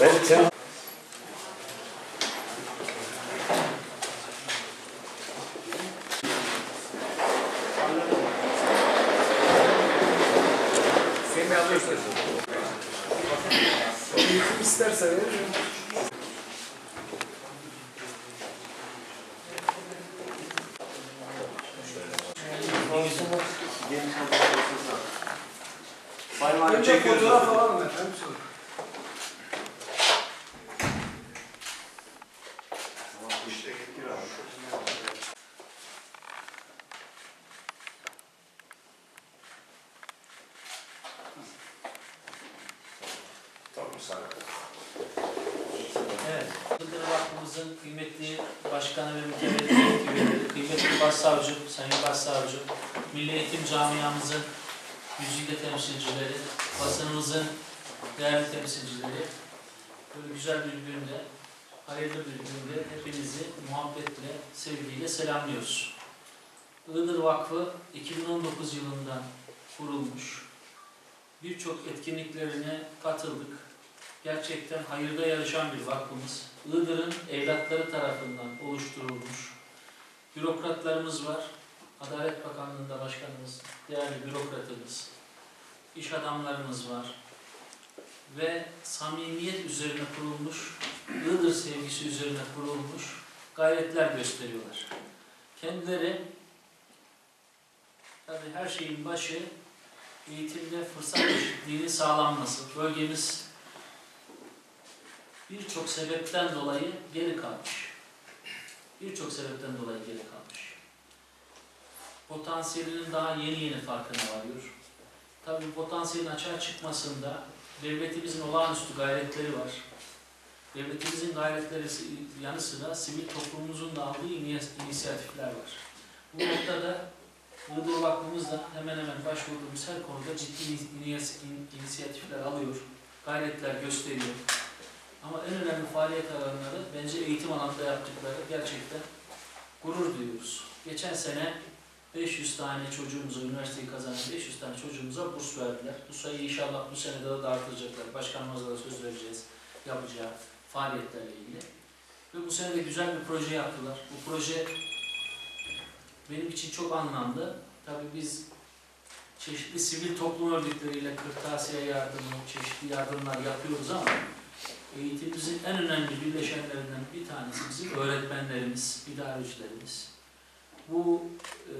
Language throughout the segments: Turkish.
Ben sen Seni alıyorsun. Eğitim isterse veririm. Sayın Valim çekiyoruz. fotoğraf alalım efendim sonra. Evet, Iğdır Vakfımızın kıymetli başkanı ve mütevelli kıymetli başsavcım, sayın başsavcım, Milli Eğitim Camiamızın yüzüyle temsilcileri, basınımızın değerli temsilcileri, böyle güzel bir günde, hayırlı bir günde hepinizi muhabbetle, sevgiyle selamlıyoruz. Iğdır Vakfı 2019 yılında kurulmuş. Birçok etkinliklerine katıldık gerçekten hayırda yarışan bir vakfımız. Iğdır'ın evlatları tarafından oluşturulmuş. Bürokratlarımız var. Adalet Bakanlığı'nda başkanımız, değerli bürokratımız, iş adamlarımız var. Ve samimiyet üzerine kurulmuş, Iğdır sevgisi üzerine kurulmuş gayretler gösteriyorlar. Kendileri tabii her şeyin başı eğitimde fırsat eşitliğinin sağlanması. Bölgemiz birçok sebepten dolayı geri kalmış. Birçok sebepten dolayı geri kalmış. Potansiyelinin daha yeni yeni farkına varıyor. Tabii potansiyelin açığa çıkmasında devletimizin olağanüstü gayretleri var. Devletimizin gayretleri yanı sıra sivil toplumumuzun da aldığı inis- inisiyatifler var. Bu noktada Iğdır Vakfımız da hemen hemen başvurduğumuz her konuda ciddi inis- inisiyatifler alıyor, gayretler gösteriyor. Ama en önemli faaliyet alanları bence eğitim alanında yaptıkları gerçekten gurur duyuyoruz. Geçen sene 500 tane çocuğumuza, üniversiteyi kazanan 500 tane çocuğumuza burs verdiler. Bu sayıyı inşallah bu sene daha da artıracaklar. Başkanımıza da söz vereceğiz yapacağı faaliyetlerle ilgili. Ve bu sene de güzel bir proje yaptılar. Bu proje benim için çok anlamlı. Tabii biz çeşitli sivil toplum örgütleriyle kırtasiye yardımı, çeşitli yardımlar yapıyoruz ama eğitimimizin en önemli birleşenlerinden bir tanesi bizim öğretmenlerimiz, idarecilerimiz. Bu e,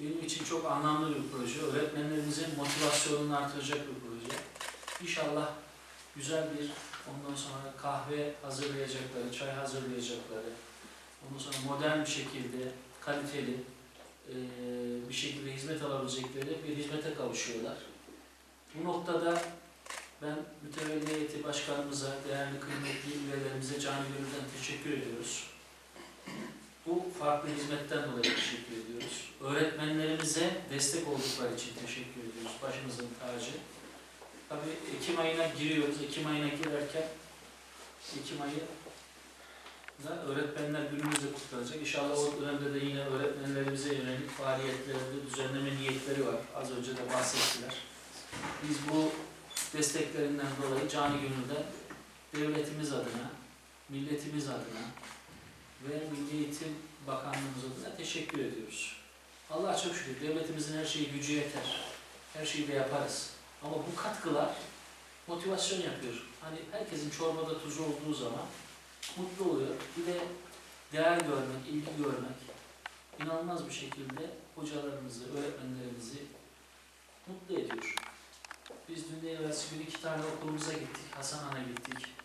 benim için çok anlamlı bir proje. Öğretmenlerimizin motivasyonunu artıracak bir proje. İnşallah güzel bir ondan sonra kahve hazırlayacakları, çay hazırlayacakları, ondan sonra modern bir şekilde, kaliteli e, bir şekilde hizmet alabilecekleri bir hizmete kavuşuyorlar. Bu noktada ben mütevelli heyeti başkanımıza, değerli kıymetli üyelerimize canı gönülden teşekkür ediyoruz. Bu farklı hizmetten dolayı teşekkür ediyoruz. Öğretmenlerimize destek oldukları için teşekkür ediyoruz. Başımızın tacı. Tabii Ekim ayına giriyoruz. Ekim ayına girerken Ekim ayı da öğretmenler günümüz de kutlanacak. İnşallah o dönemde de yine öğretmenlerimize yönelik faaliyetlerde düzenleme niyetleri var. Az önce de bahsettiler. Biz bu desteklerinden dolayı canı gönülden devletimiz adına, milletimiz adına ve Milli Eğitim Bakanlığımız adına teşekkür ediyoruz. Allah'a çok şükür devletimizin her şeyi gücü yeter. Her şeyi de yaparız. Ama bu katkılar motivasyon yapıyor. Hani herkesin çorbada tuzu olduğu zaman mutlu oluyor. Bir de değer görmek, ilgi görmek inanılmaz bir şekilde hocalarımızı, öğretmenlerimizi mutlu ediyor. Biz dün evvelsi gün iki tane okulumuza gittik. Hasanhan'a gittik.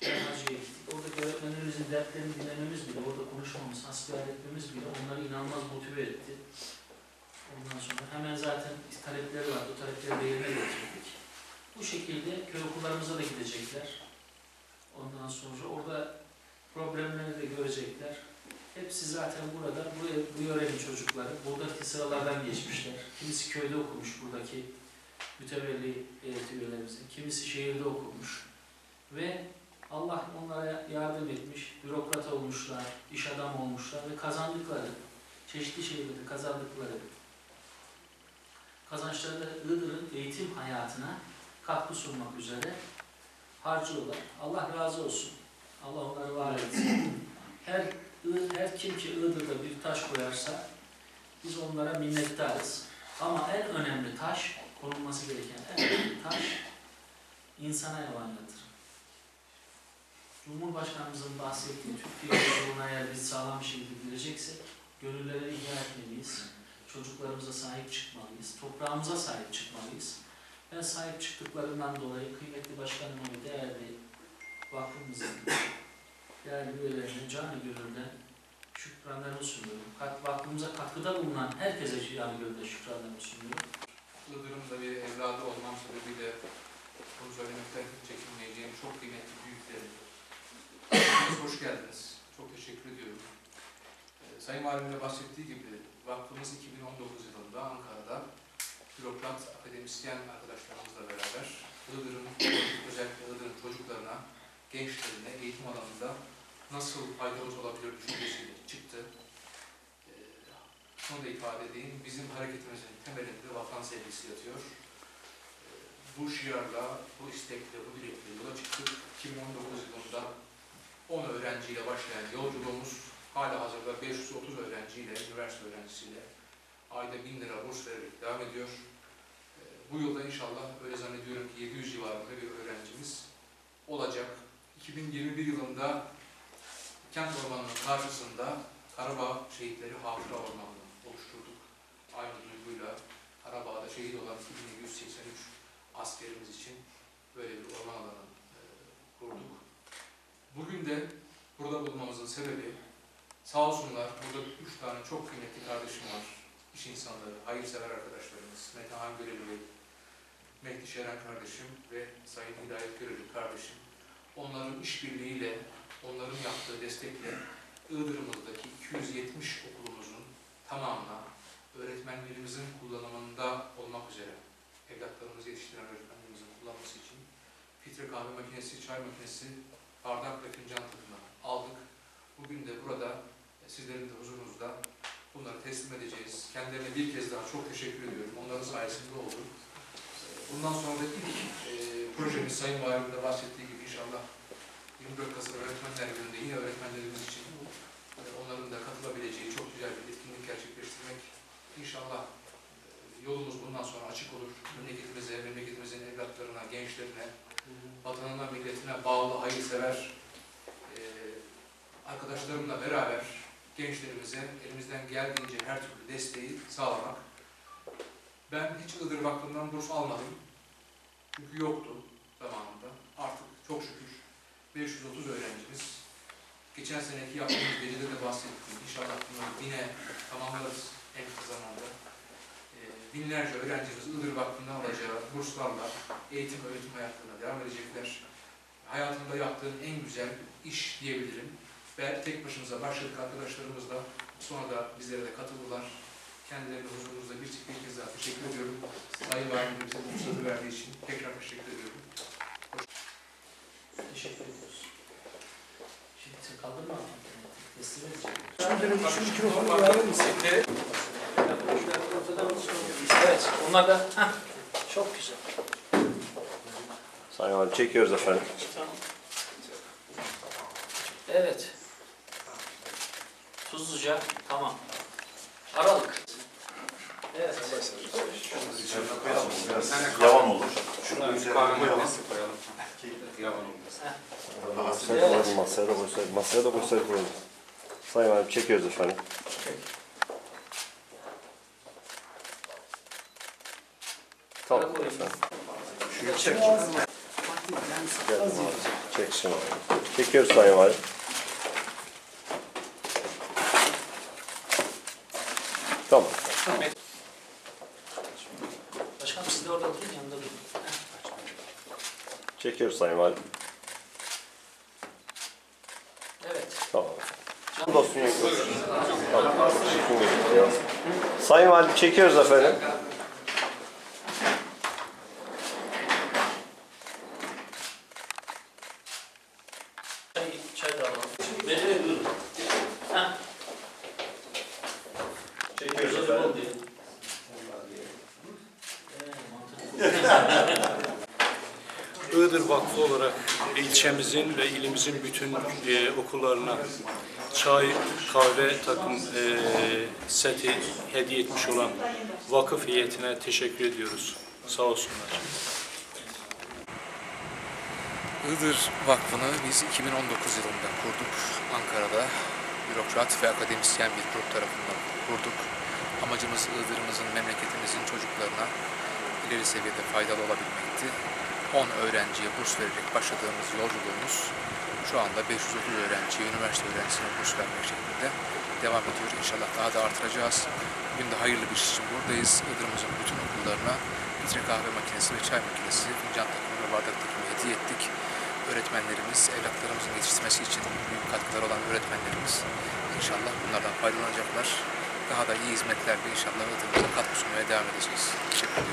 Gittik. Oradaki öğretmenlerimizin dertlerini dinlememiz bile, orada konuşmamız, hasbihal etmemiz bile onları inanılmaz motive etti. Ondan sonra hemen zaten talepleri vardı. O talepleri de yerine getirdik. Bu şekilde köy okullarımıza da gidecekler. Ondan sonra orada problemleri de görecekler. Hepsi zaten burada, bu, bu yörenin çocukları. Buradaki sıralardan geçmişler. Kimisi köyde okumuş buradaki mütevelli heyet üyelerimizin. Kimisi şehirde okumuş. Ve Allah onlara yardım etmiş, bürokrat olmuşlar, iş adamı olmuşlar ve kazandıkları, çeşitli şehirlerde kazandıkları kazançlarında Iğdır'ın eğitim hayatına katkı sunmak üzere harcıyorlar. Allah razı olsun. Allah onları var etsin. Her, her kim ki Iğdır'da bir taş koyarsa biz onlara minnettarız. Ama en önemli taş, korunması gereken en önemli taş insana yatırım. Cumhurbaşkanımızın bahsettiği Türkiye yoluna eğer biz sağlam bir şekilde gireceksek gönülleri ihya etmeliyiz. Çocuklarımıza sahip çıkmalıyız. Toprağımıza sahip çıkmalıyız. Ben sahip çıktıklarından dolayı kıymetli başkanım ve değerli vakfımızın değerli üyelerine canı gönülden şükranlarımı sunuyorum. Kat, vakfımıza katkıda bulunan herkese canı gönülden şükranlarımı sunuyorum. Iğdır'ın bir evladı olmam sebebiyle bunu söylemekten çekinmeyeceğim çok kıymetli büyüklerim. Hepiniz hoş geldiniz. Çok teşekkür ediyorum. Ee, Sayın Valim de bahsettiği gibi vakfımız 2019 yılında Ankara'da bürokrat, akademisyen arkadaşlarımızla beraber Iğdır'ın, özellikle Iğdır'ın çocuklarına, gençlerine eğitim alanında nasıl faydalı olabilir düşüncesiyle çıktı. Ee, şunu da ifade edeyim, bizim hareketimizin temelinde vatan sevgisi yatıyor. Ee, Bu şiarla, bu istekle, bu dilekle yola çıktık. 2019 yılında 10 öğrenciyle başlayan yolculuğumuz hala hazırda 530 öğrenciyle, üniversite öğrencisiyle ayda 1000 lira burs vererek devam ediyor. Ee, Bu yılda inşallah öyle zannediyorum ki 700 civarında bir öğrencimiz olacak. 2021 yılında kent ormanının karşısında Karabağ Şehitleri Hatıra Ormanı'nı oluşturduk. Aynı duyguyla Karabağ'da şehit olan 2783 askerimiz için böyle bir orman alanı e, kurduk. Bugün de burada bulunmamızın sebebi sağ olsunlar burada üç tane çok kıymetli kardeşim var. İş insanları, hayırsever arkadaşlarımız, Metehan Göreli Bey, Mehdi Şeren kardeşim ve Sayın Hidayet Göreli kardeşim. Onların işbirliğiyle, onların yaptığı destekle Iğdır'ımızdaki 270 okulumuzun tamamına öğretmenlerimizin kullanımında olmak üzere evlatlarımızı yetiştiren öğretmenlerimizin kullanması için filtre kahve makinesi, çay makinesi, bardak ve fincan takımı aldık. Bugün de burada e, sizlerin de huzurunuzda bunları teslim edeceğiz. Kendilerine bir kez daha çok teşekkür ediyorum. Onların sayesinde oldu. E, Bundan sonra da ilk e, projemiz Sayın Valim'in de bahsettiği gibi inşallah 24 Kasım Öğretmenler Günü'nde yine öğretmenlerimiz için e, onların da katılabileceği çok güzel bir etkinlik gerçekleştirmek. İnşallah e, yolumuz bundan sonra açık olur. Memleketimize, memleketimizin evlatlarına, gençlerine, vatanına, milletine bağlı, hayırsever e, arkadaşlarımla beraber gençlerimize elimizden geldiğince her türlü desteği sağlamak. Ben hiç Iğdır Vakfı'ndan burs almadım. Çünkü yoktu zamanında. Artık çok şükür 530 öğrencimiz. Geçen seneki yaptığımız gecede de bahsettim. İnşallah bunları yine tamamlarız en kısa zamanda. Binlerce öğrencimiz Iğdır Vakfı'ndan alacağı burslarla eğitim öğretim hayatlarına devam edecekler. Hayatımda yaptığım en güzel iş diyebilirim. Ve tek başımıza başladık arkadaşlarımız da sonra da bizlere de katıldılar. Kendilerine huzurunuzda bir, bir kez daha teşekkür ediyorum. Sayın Valim bize bu fırsatı verdiği için tekrar teşekkür ediyorum. Teşekkür ediyoruz. Şimdi kaldırma. Teslim edeceğim. Şu mikrofonu verir misin? Evet, onlar da heh, çok güzel. Sayın Valim çekiyoruz efendim. Evet. Tuzluca, tamam. Aralık. Evet. Yavan olur. Evet. Masaya da koysaydık, masaya da koysaydık olur. Sayın Valim çekiyoruz efendim. Tamam. Şuraya çek. Geldim abi. Çek şunu. Çekiyoruz Sayın Valim. Tamam. Başkanım siz de orada oturun yanında durun. Çekiyoruz Sayın Valim. Evet. Tamam. Dostum yok. Tamam. Sayın Valim çekiyoruz efendim. Çay, çay da alalım. Bedene buyurun. Heh. Çekiyoruz Güzel efendim. oldu ya. Iğdır Vakfı olarak ilçemizin ve ilimizin bütün e, okullarına çay, kahve takım e, seti hediye etmiş olan vakıf heyetine teşekkür ediyoruz. Sağ olsunlar. Iğdır Vakfı'nı biz 2019 yılında kurduk. Ankara'da bürokrat ve akademisyen bir grup tarafından kurduk. Amacımız Iğdır'ımızın, memleketimizin çocuklarına ileri seviyede faydalı olabilmekti. 10 öğrenciye burs vererek başladığımız yolculuğumuz şu anda 530 öğrenciye, üniversite öğrencisine burs vermek şeklinde devam ediyor. İnşallah daha da artıracağız. Bugün de hayırlı bir iş için buradayız. Iğdır'ımızın bütün okullarına filtre kahve makinesi ve çay makinesi, fincan takımı ve bardak takımı hediye ettik. Öğretmenlerimiz, evlatlarımızın yetiştirmesi için büyük katkıları olan öğretmenlerimiz inşallah bunlardan faydalanacaklar. Daha da iyi hizmetlerle inşallah Iğdır'ımıza katkı sunmaya devam edeceğiz. Teşekkür ediyorum.